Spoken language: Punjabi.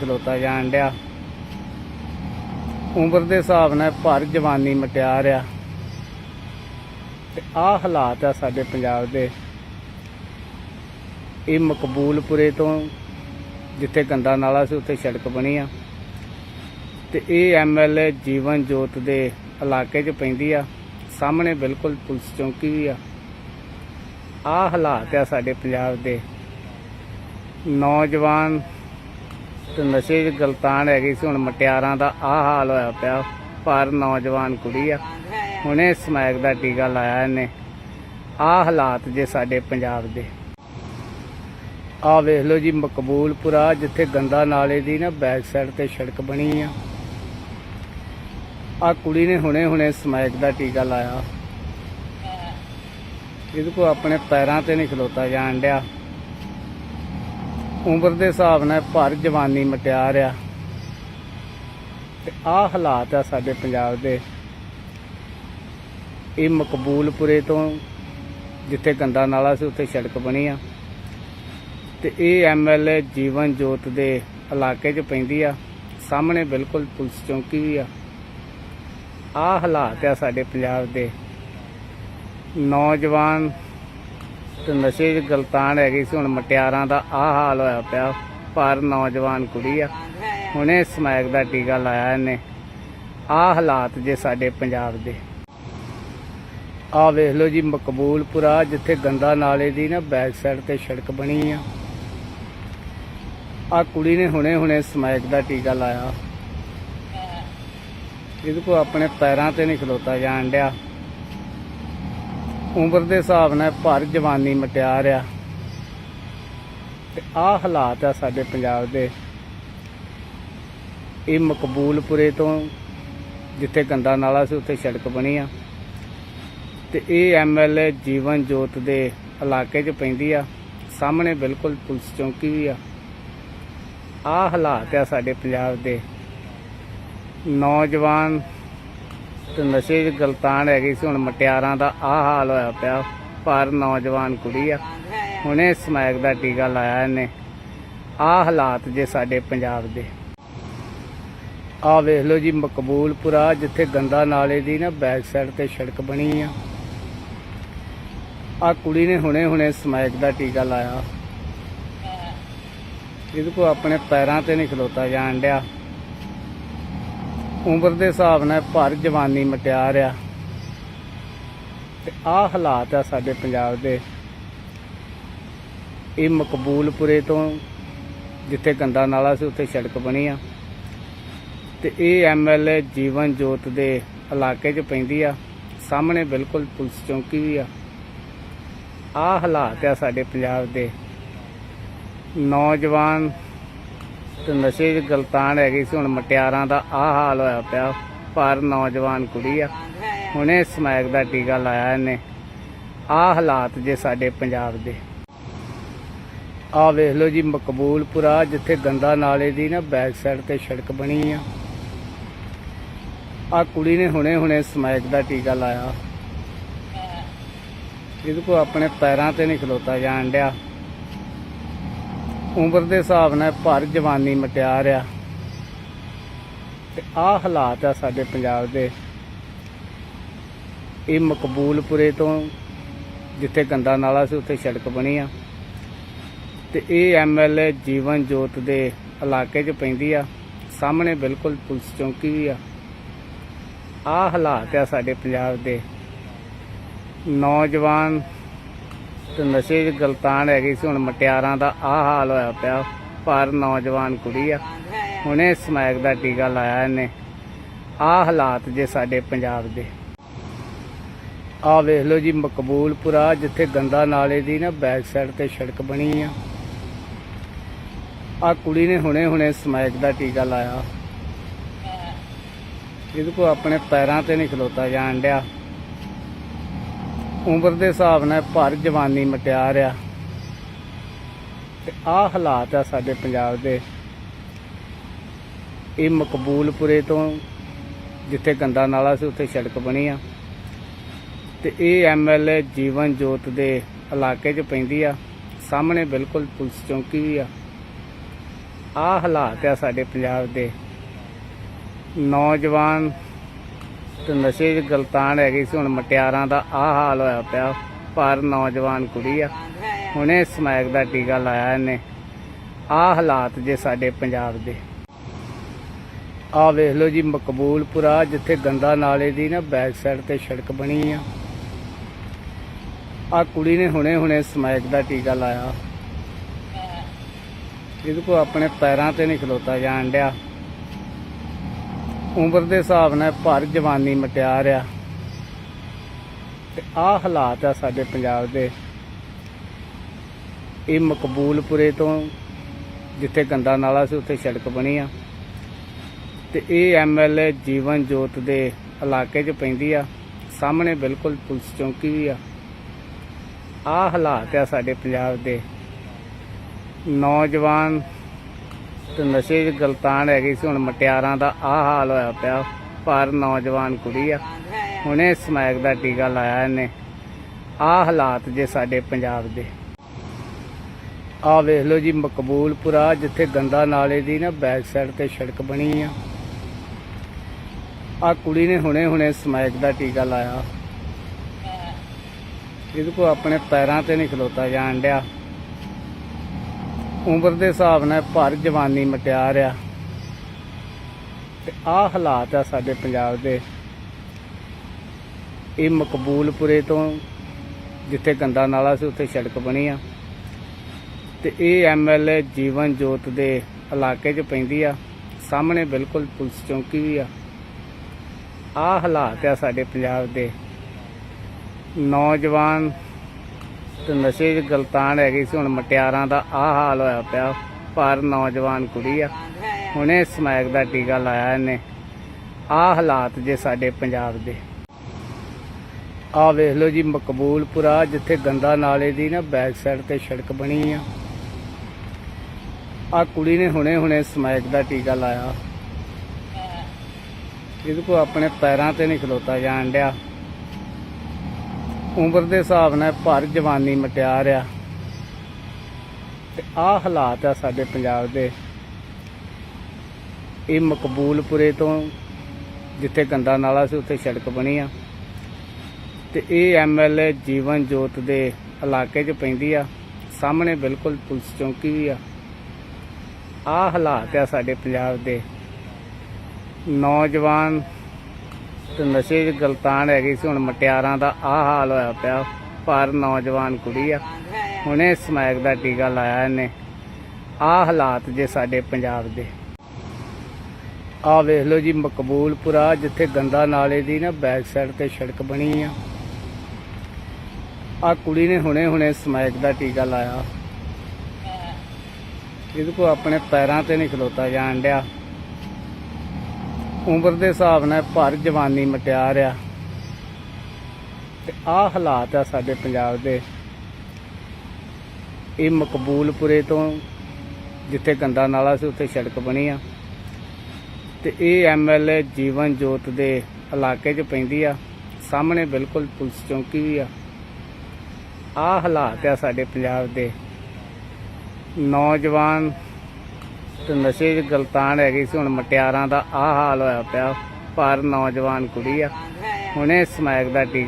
ਖਲੋਤਾ ਜਾਣ ਡਿਆ। ਉਮਰ ਦੇ ਹਿਸਾਬ ਨਾਲ ਭਰ ਜਵਾਨੀ ਮਟਿਆਰ ਆ ਤੇ ਆਹ ਹਾਲਾਤ ਆ ਸਾਡੇ ਪੰਜਾਬ ਦੇ। ਇਹ ਮਕਬੂਲਪੁਰੇ ਤੋਂ ਜਿੱਥੇ ਗੰਦਾ ਨਾਲਾ ਸੀ, ਉੱਥੇ ਸੜਕ ਬਣੀ ਆ। ਤੇ ਇਹ ਐਮਐਲਏ ਜੀਵਨ ਜੋਤ ਦੇ ਇਲਾਕੇ 'ਚ ਪੈਂਦੀ ਆ। ਸਾਹਮਣੇ ਬਿਲਕੁਲ ਪੁਲਿਸ ਚੌਂਕੀ ਵੀ ਆ। ਆਹ ਹਾਲਾਤ ਆ ਸਾਡੇ ਪੰਜਾਬ ਦੇ। ਨੌਜਵਾਨ ਤੇ ਨਸ਼ੇ 'ਚ ਗਲਤਾਨ ਹੈਗੀ ਸੀ, ਹੁਣ ਮਟਿਆਰਾਂ ਦਾ ਆਹ ਹਾਲ ਹੋਇਆ ਪਿਆ, ਪਰ ਨੌਜਵਾਨ ਕੁੜੀ ਆ। ਹੁਣੇ ਸਮੈਕ ਦਾ ਟੀਕਾ ਲਾਇਆ ਇਹਨੇ। ਆਹ ਹਾਲਾਤ ਜੇ ਸਾਡੇ ਪੰਜਾਬ ਦੇ। ਆ ਵੇਖ ਲਓ ਜੀ, ਮਕਬੂਲਪੁਰਾ, ਜਿੱਥੇ ਗੰਦਾ ਨਾਲੇ ਦੀ ਨਾ ਬੈਕ ਸਾਈਡ ਤੇ ਸੜਕ ਬਣੀ ਆ। ਆ ਕੁੜੀ ਨੇ ਹੁਣੇ ਹੁਣੇ ਸਮੈਕ ਦਾ ਟੀਕਾ ਲਾਇਆ। ਇਹਦੇ ਕੋ ਆਪਣੇ ਪੈਰਾਂ ਤੇ ਨਹੀਂ ਖਲੋਤਾ ਜਾਣ ਡਿਆ। ਉਮਰ ਦੇ ਹਿਸਾਬ ਨਾਲ ਭਰ ਜਵਾਨੀ ਮਟਿਆਰ ਆ ਤੇ ਆਹ ਹਾਲਾਤ ਆ ਸਾਡੇ ਪੰਜਾਬ ਦੇ। ਇਹ ਮਕਬੂਲਪੁਰੇ ਤੋਂ ਜਿੱਥੇ ਗੰਦਾ ਨਾਲਾ ਸੀ, ਉੱਥੇ ਸੜਕ ਬਣੀ ਆ। ਤੇ ਇਹ ਐਮਐਲਏ ਜੀਵਨ ਜੋਤ ਦੇ ਇਲਾਕੇ 'ਚ ਪੈਂਦੀ ਆ। ਸਾਹਮਣੇ ਬਿਲਕੁਲ ਪੁਲਿਸ ਚੌਂਕੀ ਵੀ ਆ। ਆਹ ਹਾਲਾਤ ਆ ਸਾਡੇ ਪੰਜਾਬ ਦੇ। ਨੌਜਵਾਨ ਤੇ ਨਸ਼ੇ 'ਚ ਗਲਤਾਨ ਹੈਗੀ ਸੀ, ਹੁਣ ਮਟਿਆਰਾਂ ਦਾ ਆਹ ਹਾਲ ਹੋਇਆ ਪਿਆ, ਪਰ ਨੌਜਵਾਨ ਕੁੜੀ ਆ। ਹੁਣੇ ਸਮੈਕ ਦਾ ਟੀਕਾ ਲਾਇਆ ਇਹਨੇ। ਆਹ ਹਾਲਾਤ ਜੇ ਸਾਡੇ ਪੰਜਾਬ ਦੇ। ਆ ਵੇਖ ਲਓ ਜੀ, ਮਕਬੂਲਪੁਰਾ, ਜਿੱਥੇ ਗੰਦਾ ਨਾਲੇ ਦੀ ਨਾ ਬੈਕ ਸਾਈਡ ਤੇ ਸੜਕ ਬਣੀ ਆ। ਆ ਕੁੜੀ ਨੇ ਹੁਣੇ ਹੁਣੇ ਸਮੈਕ ਦਾ ਟੀਕਾ ਲਾਇਆ। ਇਹਦੇ ਕੋ ਆਪਣੇ ਪੈਰਾਂ ਤੇ ਨਹੀਂ ਖਲੋਤਾ ਜਾਣ ਡਿਆ। ਉਮਰ ਦੇ ਹਿਸਾਬ ਨਾਲ ਭਰ ਜਵਾਨੀ ਮਟਿਆਰ ਆ ਤੇ ਆਹ ਹਾਲਾਤ ਆ ਸਾਡੇ ਪੰਜਾਬ ਦੇ। ਇਹ ਮਕਬੂਲਪੁਰੇ ਤੋਂ ਜਿੱਥੇ ਗੰਦਾ ਨਾਲਾ ਸੀ, ਉੱਥੇ ਸੜਕ ਬਣੀ ਆ। ਤੇ ਇਹ ਐਮਐਲਏ ਜੀਵਨ ਜੋਤ ਦੇ ਇਲਾਕੇ 'ਚ ਪੈਂਦੀ ਆ। ਸਾਹਮਣੇ ਬਿਲਕੁਲ ਪੁਲਿਸ ਚੌਂਕੀ ਵੀ ਆ। ਆਹ ਹਾਲਾਤ ਆ ਸਾਡੇ ਪੰਜਾਬ ਦੇ। ਨੌਜਵਾਨ ਤੇ ਨਸ਼ੇ 'ਚ ਗਲਤਾਨ ਹੈਗੀ ਸੀ, ਹੁਣ ਮਟਿਆਰਾਂ ਦਾ ਆਹ ਹਾਲ ਹੋਇਆ ਪਿਆ, ਪਰ ਨੌਜਵਾਨ ਕੁੜੀ ਆ। ਹੁਣੇ ਸਮੈਕ ਦਾ ਟੀਕਾ ਲਾਇਆ ਇਹਨੇ। ਆਹ ਹਾਲਾਤ ਜੇ ਸਾਡੇ ਪੰਜਾਬ ਦੇ। ਆ ਵੇਖ ਲਓ ਜੀ, ਮਕਬੂਲਪੁਰਾ, ਜਿੱਥੇ ਗੰਦਾ ਨਾਲੇ ਦੀ ਨਾ ਬੈਕ ਸਾਈਡ ਤੇ ਸੜਕ ਬਣੀ ਆ। ਆ ਕੁੜੀ ਨੇ ਹੁਣੇ ਹੁਣੇ ਸਮੈਕ ਦਾ ਟੀਕਾ ਲਾਇਆ। ਇਹਦੇ ਕੋ ਆਪਣੇ ਪੈਰਾਂ ਤੇ ਨਹੀਂ ਖਲੋਤਾ ਜਾਣ ਡਿਆ। ਉਮਰ ਦੇ ਹਿਸਾਬ ਨਾਲ ਭਰ ਜਵਾਨੀ ਮਟਿਆਰ ਆ ਤੇ ਆਹ ਹਾਲਾਤ ਆ ਸਾਡੇ ਪੰਜਾਬ ਦੇ। ਇਹ ਮਕਬੂਲਪੁਰੇ ਤੋਂ ਜਿੱਥੇ ਗੰਦਾ ਨਾਲਾ ਸੀ, ਉੱਥੇ ਸੜਕ ਬਣੀ ਆ। ਤੇ ਇਹ ਐਮਐਲਏ ਜੀਵਨ ਜੋਤ ਦੇ ਇਲਾਕੇ 'ਚ ਪੈਂਦੀ ਆ। ਸਾਹਮਣੇ ਬਿਲਕੁਲ ਪੁਲਿਸ ਚੌਂਕੀ ਵੀ ਆ। ਆਹ ਹਾਲਾਤ ਆ ਸਾਡੇ ਪੰਜਾਬ ਦੇ। ਨੌਜਵਾਨ ਤੇ ਨਸ਼ੇ 'ਚ ਗਲਤਾਨ ਹੈਗੀ ਸੀ, ਹੁਣ ਮਟਿਆਰਾਂ ਦਾ ਆਹ ਹਾਲ ਹੋਇਆ ਪਿਆ, ਪਰ ਨੌਜਵਾਨ ਕੁੜੀ ਆ। ਹੁਣੇ ਸਮੈਕ ਦਾ ਟੀਕਾ ਲਾਇਆ ਇਹਨੇ। ਆਹ ਹਾਲਾਤ ਜੇ ਸਾਡੇ ਪੰਜਾਬ ਦੇ। ਆ ਵੇਖ ਲਓ ਜੀ, ਮਕਬੂਲਪੁਰਾ, ਜਿੱਥੇ ਗੰਦਾ ਨਾਲੇ ਦੀ ਨਾ ਬੈਕ ਸਾਈਡ ਤੇ ਸੜਕ ਬਣੀ ਆ। ਆ ਕੁੜੀ ਨੇ ਹੁਣੇ ਹੁਣੇ ਸਮੈਕ ਦਾ ਟੀਕਾ ਲਾਇਆ। ਇਹਦੇ ਕੋ ਆਪਣੇ ਪੈਰਾਂ ਤੇ ਨਹੀਂ ਖਲੋਤਾ ਜਾਣ ਡਿਆ। ਉਮਰ ਦੇ ਹਿਸਾਬ ਨਾਲ ਭਰ ਜਵਾਨੀ ਮਟਿਆਰ ਆ ਤੇ ਆਹ ਹਾਲਾਤ ਆ ਸਾਡੇ ਪੰਜਾਬ ਦੇ। ਇਹ ਮਕਬੂਲਪੁਰੇ ਤੋਂ ਜਿੱਥੇ ਗੰਦਾ ਨਾਲਾ ਸੀ, ਉੱਥੇ ਸੜਕ ਬਣੀ ਆ। ਤੇ ਇਹ ਐਮਐਲਏ ਜੀਵਨ ਜੋਤ ਦੇ ਇਲਾਕੇ 'ਚ ਪੈਂਦੀ ਆ। ਸਾਹਮਣੇ ਬਿਲਕੁਲ ਪੁਲਿਸ ਚੌਂਕੀ ਵੀ ਆ। ਆਹ ਹਾਲਾਤ ਆ ਸਾਡੇ ਪੰਜਾਬ ਦੇ। ਨੌਜਵਾਨ ਤੇ ਨਸ਼ੇ 'ਚ ਗਲਤਾਨ ਹੈਗੀ ਸੀ, ਹੁਣ ਮਟਿਆਰਾਂ ਦਾ ਆਹ ਹਾਲ ਹੋਇਆ ਪਿਆ, ਪਰ ਨੌਜਵਾਨ ਕੁੜੀ ਆ। ਹੁਣੇ ਸਮੈਕ ਦਾ ਟੀਕਾ ਲਾਇਆ ਇਹਨੇ। ਆਹ ਹਾਲਾਤ ਜੇ ਸਾਡੇ ਪੰਜਾਬ ਦੇ। ਆ ਵੇਖ ਲਓ ਜੀ, ਮਕਬੂਲਪੁਰਾ, ਜਿੱਥੇ ਗੰਦਾ ਨਾਲੇ ਦੀ ਨਾ ਬੈਕ ਸਾਈਡ ਤੇ ਸੜਕ ਬਣੀ ਆ। ਆ ਕੁੜੀ ਨੇ ਹੁਣੇ ਹੁਣੇ ਸਮੈਕ ਦਾ ਟੀਕਾ ਲਾਇਆ। ਇਹਦੇ ਕੋ ਆਪਣੇ ਪੈਰਾਂ ਤੇ ਨਹੀਂ ਖਲੋਤਾ ਜਾਣ ਡਿਆ। ਉਮਰ ਦੇ ਹਿਸਾਬ ਨਾਲ ਭਰ ਜਵਾਨੀ ਮਟਿਆਰ ਆ ਤੇ ਆਹ ਹਾਲਾਤ ਆ ਸਾਡੇ ਪੰਜਾਬ ਦੇ। ਇਹ ਮਕਬੂਲਪੁਰੇ ਤੋਂ ਜਿੱਥੇ ਗੰਦਾ ਨਾਲਾ ਸੀ, ਉੱਥੇ ਸੜਕ ਬਣੀ ਆ। ਤੇ ਇਹ ਐਮਐਲਏ ਜੀਵਨ ਜੋਤ ਦੇ ਇਲਾਕੇ 'ਚ ਪੈਂਦੀ ਆ। ਸਾਹਮਣੇ ਬਿਲਕੁਲ ਪੁਲਿਸ ਚੌਂਕੀ ਵੀ ਆ। ਆਹ ਹਾਲਾਤ ਆ ਸਾਡੇ ਪੰਜਾਬ ਦੇ। ਨੌਜਵਾਨ ਤੇ ਨਸ਼ੇ 'ਚ ਗਲਤਾਨ ਹੈਗੀ ਸੀ, ਹੁਣ ਮਟਿਆਰਾਂ ਦਾ ਆਹ ਹਾਲ ਹੋਇਆ ਪਿਆ, ਪਰ ਨੌਜਵਾਨ ਕੁੜੀ ਆ। ਹੁਣੇ ਸਮੈਕ ਦਾ ਟੀਕਾ ਲਾਇਆ ਇਹਨੇ। ਆਹ ਹਾਲਾਤ ਜੇ ਸਾਡੇ ਪੰਜਾਬ ਦੇ। ਆ ਵੇਖ ਲਓ ਜੀ, ਮਕਬੂਲਪੁਰਾ, ਜਿੱਥੇ ਗੰਦਾ ਨਾਲੇ ਦੀ ਨਾ ਬੈਕ ਸਾਈਡ ਤੇ ਸੜਕ ਬਣੀ ਆ। ਆ ਕੁੜੀ ਨੇ ਹੁਣੇ ਹੁਣੇ ਸਮੈਕ ਦਾ ਟੀਕਾ ਲਾਇਆ। ਇਹਦੇ ਕੋ ਆਪਣੇ ਪੈਰਾਂ ਤੇ ਨਹੀਂ ਖਲੋਤਾ ਜਾਣ ਡਿਆ। ਉਮਰ ਦੇ ਹਿਸਾਬ ਨਾਲ ਭਰ ਜਵਾਨੀ ਮਟਿਆਰ ਆ ਤੇ ਆਹ ਹਾਲਾਤ ਆ ਸਾਡੇ ਪੰਜਾਬ ਦੇ। ਇਹ ਮਕਬੂਲਪੁਰੇ ਤੋਂ ਜਿੱਥੇ ਗੰਦਾ ਨਾਲਾ ਸੀ, ਉੱਥੇ ਸੜਕ ਬਣੀ ਆ। ਤੇ ਇਹ ਐਮਐਲਏ ਜੀਵਨ ਜੋਤ ਦੇ ਇਲਾਕੇ 'ਚ ਪੈਂਦੀ ਆ। ਸਾਹਮਣੇ ਬਿਲਕੁਲ ਪੁਲਿਸ ਚੌਂਕੀ ਵੀ ਆ। ਆਹ ਹਾਲਾਤ ਆ ਸਾਡੇ ਪੰਜਾਬ ਦੇ। ਨੌਜਵਾਨ ਤੇ ਨਸ਼ੇ 'ਚ ਗਲਤਾਨ ਹੈਗੀ ਸੀ, ਹੁਣ ਮਟਿਆਰਾਂ ਦਾ ਆਹ ਹਾਲ ਹੋਇਆ ਪਿਆ, ਪਰ ਨੌਜਵਾਨ ਕੁੜੀ ਆ। ਹੁਣੇ ਸਮੈਕ ਦਾ ਟੀਕਾ ਲਾਇਆ ਇਹਨੇ। ਆਹ ਹਾਲਾਤ ਜੇ ਸਾਡੇ ਪੰਜਾਬ ਦੇ। ਆ ਵੇਖ ਲਓ ਜੀ, ਮਕਬੂਲਪੁਰਾ, ਜਿੱਥੇ ਗੰਦਾ ਨਾਲੇ ਦੀ ਨਾ ਬੈਕ ਸਾਈਡ ਤੇ ਸੜਕ ਬਣੀ ਆ। ਆ ਕੁੜੀ ਨੇ ਹੁਣੇ ਹੁਣੇ ਸਮੈਕ ਦਾ ਟੀਕਾ ਲਾਇਆ। ਇਹਦੇ ਕੋ ਆਪਣੇ ਪੈਰਾਂ ਤੇ ਨਹੀਂ ਖਲੋਤਾ ਜਾਣ ਡਿਆ। ਉਮਰ ਦੇ ਹਿਸਾਬ ਨਾਲ ਭਰ ਜਵਾਨੀ ਮਟਿਆਰ ਆ ਤੇ ਆਹ ਹਾਲਾਤ ਆ ਸਾਡੇ ਪੰਜਾਬ ਦੇ। ਇਹ ਮਕਬੂਲਪੁਰੇ ਤੋਂ ਜਿੱਥੇ ਗੰਦਾ ਨਾਲਾ ਸੀ, ਉੱਥੇ ਸੜਕ ਬਣੀ ਆ। ਤੇ ਇਹ ਐਮਐਲਏ ਜੀਵਨ ਜੋਤ ਦੇ ਇਲਾਕੇ 'ਚ ਪੈਂਦੀ ਆ। ਸਾਹਮਣੇ ਬਿਲਕੁਲ ਪੁਲਿਸ ਚੌਂਕੀ ਵੀ ਆ। ਆਹ ਹਾਲਾਤ ਆ ਸਾਡੇ ਪੰਜਾਬ ਦੇ। ਨੌਜਵਾਨ ਤੇ ਨਸ਼ੇ 'ਚ ਗਲਤਾਨ ਹੈਗੀ ਸੀ, ਹੁਣ ਮਟਿਆਰਾਂ ਦਾ ਆਹ ਹਾਲ ਹੋਇਆ ਪਿਆ, ਪਰ ਨੌਜਵਾਨ ਕੁੜੀ ਆ। ਹੁਣੇ ਸਮੈਕ ਦਾ ਟੀਕਾ ਲਾਇਆ ਇਹਨੇ। ਆਹ ਹਾਲਾਤ ਜੇ ਸਾਡੇ ਪੰਜਾਬ ਦੇ। ਆ ਵੇਖ ਲਓ ਜੀ, ਮਕਬੂਲਪੁਰਾ, ਜਿੱਥੇ ਗੰਦਾ ਨਾਲੇ ਦੀ ਨਾ ਬੈਕ ਸਾਈਡ ਤੇ ਸੜਕ ਬਣੀ ਆ। ਆ ਕੁੜੀ ਨੇ ਹੁਣੇ ਹੁਣੇ ਸਮੈਕ ਦਾ ਟੀਕਾ ਲਾਇਆ। ਇਹਦੇ ਕੋ ਆਪਣੇ ਪੈਰਾਂ ਤੇ ਨਹੀਂ ਖਲੋਤਾ ਜਾਣ ਡਿਆ। ਉਮਰ ਦੇ ਹਿਸਾਬ ਨਾਲ ਭਰ ਜਵਾਨੀ ਮਟਿਆਰ ਆ ਤੇ ਆਹ ਹਾਲਾਤ ਆ ਸਾਡੇ ਪੰਜਾਬ ਦੇ। ਇਹ ਮਕਬੂਲਪੁਰੇ ਤੋਂ ਜਿੱਥੇ ਗੰਦਾ ਨਾਲਾ ਸੀ, ਉੱਥੇ ਸੜਕ ਬਣੀ ਆ। ਤੇ ਇਹ ਐਮਐਲਏ ਜੀਵਨ ਜੋਤ ਦੇ ਇਲਾਕੇ 'ਚ ਪੈਂਦੀ ਆ। ਸਾਹਮਣੇ ਬਿਲਕੁਲ ਪੁਲਿਸ ਚੌਂਕੀ ਵੀ ਆ। ਆਹ ਹਾਲਾਤ ਆ ਸਾਡੇ ਪੰਜਾਬ ਦੇ। ਨੌਜਵਾਨ ਤੇ ਨਸ਼ੇ 'ਚ ਗਲਤਾਨ ਹੈਗੀ ਸੀ, ਹੁਣ ਮਟਿਆਰਾਂ ਦਾ ਆਹ ਹਾਲ ਹੋਇਆ ਪਿਆ, ਪਰ ਨੌਜਵਾਨ ਕੁੜੀ ਆ। ਹੁਣੇ ਸਮੈਕ ਦਾ ਟੀਕਾ ਲਾਇਆ ਇਹਨੇ। ਆਹ ਹਾਲਾਤ ਜੇ ਸਾਡੇ ਪੰਜਾਬ ਦੇ। ਆ ਵੇਖ ਲਓ ਜੀ, ਮਕਬੂਲਪੁਰਾ, ਜਿੱਥੇ ਗੰਦਾ ਨਾਲੇ ਦੀ ਨਾ ਬੈਕ ਸਾਈਡ ਤੇ ਸੜਕ ਬਣੀ ਆ। ਆ ਕੁੜੀ ਨੇ ਹੁਣੇ ਹੁਣੇ ਸਮੈਕ ਦਾ ਟੀਕਾ ਲਾਇਆ। ਇਹਦੇ ਕੋ ਆਪਣੇ ਪੈਰਾਂ ਤੇ ਨਹੀਂ ਖਲੋਤਾ ਜਾਣ ਡਿਆ। ਉਮਰ ਦੇ ਹਿਸਾਬ ਨਾਲ ਭਰ ਜਵਾਨੀ ਮਟਿਆਰ ਆ ਤੇ ਆਹ ਹਾਲਾਤ ਆ ਸਾਡੇ ਪੰਜਾਬ ਦੇ। ਇਹ ਮਕਬੂਲਪੁਰੇ ਤੋਂ ਜਿੱਥੇ ਗੰਦਾ ਨਾਲਾ ਸੀ, ਉੱਥੇ ਸੜਕ ਬਣੀ ਆ। ਤੇ ਇਹ ਐਮਐਲਏ ਜੀਵਨ ਜੋਤ ਦੇ ਇਲਾਕੇ 'ਚ ਪੈਂਦੀ ਆ। ਸਾਹਮਣੇ ਬਿਲਕੁਲ ਪੁਲਿਸ ਚੌਂਕੀ ਵੀ ਆ। ਆਹ ਹਾਲਾਤ ਆ ਸਾਡੇ ਪੰਜਾਬ ਦੇ। ਨੌਜਵਾਨ ਤੇ ਨਸ਼ੇ 'ਚ ਗਲਤਾਨ ਹੈਗੀ ਸੀ ਹੁਣ ਮਟਿਆਰਾਂ ਦਾ ਆਹ ਹਾਲ ਹੋਇਆ ਪਿਆ ਪਰ ਨੌਜਵਾਨ ਕੁੜੀ ਆ। ਹੁਣੇ ਸਮੈਕ ਦਾ ਟੀਕਾ